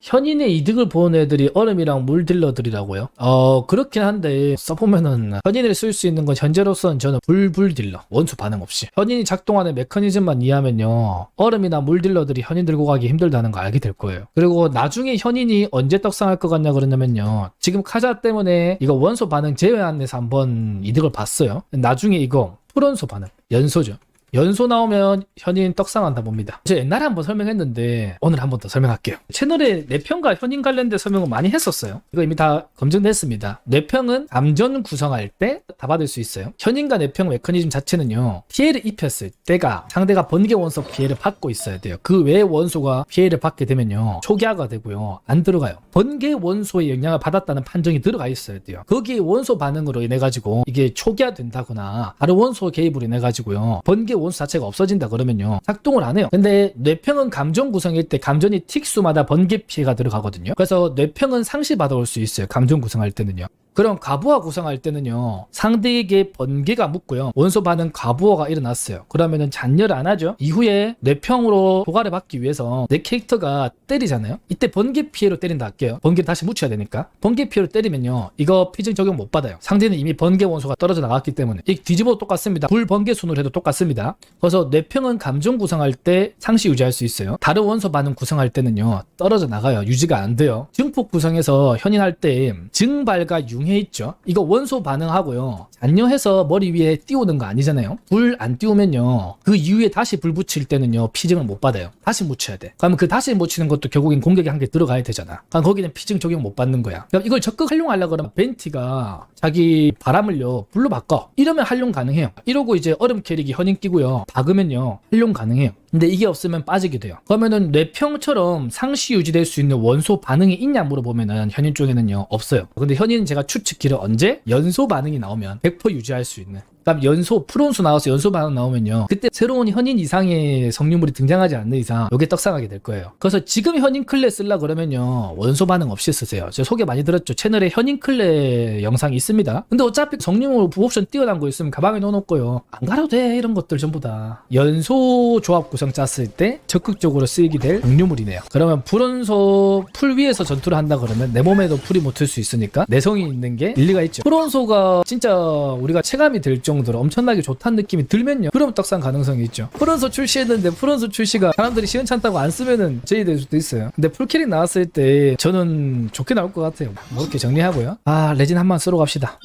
현인의 이득을 보는 애들이 얼음이랑 물 딜러들이라고요? 어 그렇긴 한데 써보면은 현인을 쓸 수 있는 건 현재로서는 저는 불불 딜러 원수 반응 없이. 현인이 작동하는 메커니즘만 이해하면요 얼음이나 물 딜러들이 현인 들고 가기 힘들다는 거 알게 될 거예요. 그리고 나중에 현인이 언제 떡상할 것 같냐 그러냐면요 지금 카자 때문에 이거 원소 반응 제외한에서 한번 이득을 봤어요. 나중에 이거 풀원소 반응 연소죠 연소 나오면 현인 떡상한다 봅니다. 제가 옛날에 한번 설명했는데 오늘 한번 더 설명할게요. 채널에 뇌평과 현인 관련된 설명을 많이 했었어요. 이거 이미 다 검증됐습니다. 뇌평은 감전 구성할 때 다 받을 수 있어요. 현인과 뇌평 메커니즘 자체는요. 피해를 입혔을 때가 상대가 번개 원소 피해를 받고 있어야 돼요. 그 외의 원소가 피해를 받게 되면요. 초기화가 되고요. 안 들어가요. 번개 원소의 영향을 받았다는 판정이 들어가 있어야 돼요. 거기에 원소 반응으로 인해 가지고 이게 초기화 된다거나 다른 원소 개입으로 인해 가지고요. 번개 원소 자체가 없어진다 그러면요. 작동을 안 해요. 근데 뇌평은 감전 구성일 때 감전이 틱수마다 번개 피해가 들어가거든요. 그래서 뇌평은 상시 받아올 수 있어요. 감전 구성할 때는요. 그럼 가부화 구성할 때는요 상대에게 번개가 묻고요 원소 반응 가부화가 일어났어요. 그러면은 잔여를 안 하죠. 이후에 뇌평으로 도가를 받기 위해서 내 캐릭터가 때리잖아요. 이때 번개 피해로 때린다 할게요. 번개를 다시 묻혀야 되니까. 번개 피해로 때리면요 이거 피증 적용 못 받아요. 상대는 이미 번개 원소가 떨어져 나갔기 때문에. 이 뒤집어도 똑같습니다. 불 번개 순으로 해도 똑같습니다. 그래서 뇌평은 감정 구성할 때 상시 유지할 수 있어요. 다른 원소 반응 구성할 때는요 떨어져 나가요. 유지가 안 돼요. 증폭 구성에서 현인할 때 증발과 융해 있죠. 이거 원소 반응하고요. 잔여해서 머리 위에 띄우는 거 아니잖아요. 불 안 띄우면요. 그 이후에 다시 불 붙일 때는요. 피증을 못 받아요. 다시 묻혀야 돼. 그러면 그 다시 묻히는 것도 결국엔 공격이 한 개 들어가야 되잖아. 그럼 거기는 피증 적용 못 받는 거야. 그럼 이걸 적극 활용하려고 그러면 벤티가 자기 바람을요. 불로 바꿔. 이러면 활용 가능해요. 이러고 이제 얼음 캐릭이 현인 끼고요. 박으면요. 활용 가능해요. 근데 이게 없으면 빠지게 돼요. 그러면은 뇌평처럼 상시 유지될 수 있는 원소 반응이 있냐 물어보면은 현인 쪽에는요 없어요. 근데 현인은 제가 추측기를 언제 연소 반응이 나오면 100% 유지할 수 있는. 그다음 연소 프론수 나와서 연소 반응 나오면요 그때 새로운 현인 이상의 성유물이 등장하지 않는 이상 요게 떡상하게 될 거예요. 그래서 지금 현인 클레 쓰려 그러면요 원소 반응 없이 쓰세요. 제가 소개 많이 들었죠. 채널에 현인 클레 영상이 있습니다. 근데 어차피 성유물 부옵션 뛰어난 거 있으면 가방에 넣어놓고요 안 갈아도 돼 이런 것들 전부 다 연소 조합 구성 짰을 때 적극적으로 쓰이게 될 성유물이네요. 그러면 불원소 풀 위에서 전투를 한다 그러면 내 몸에도 풀이 못 틀 수 있으니까 내성이 있는 게 일리가 있죠. 불원소가 진짜 우리가 체감이 될 정도 로 엄청나게 좋다는 느낌이 들면요. 그럼 떡상 가능성이 있죠. 풀원소 출시했는데 풀원소 출시가 사람들이 시원찮다고 안 쓰면은 제의될 수도 있어요. 근데 풀캐릭 나왔을 때 저는 좋게 나올 것 같아요. 뭐 이렇게 정리하고요. 아 레진 한 번 쓰러 갑시다.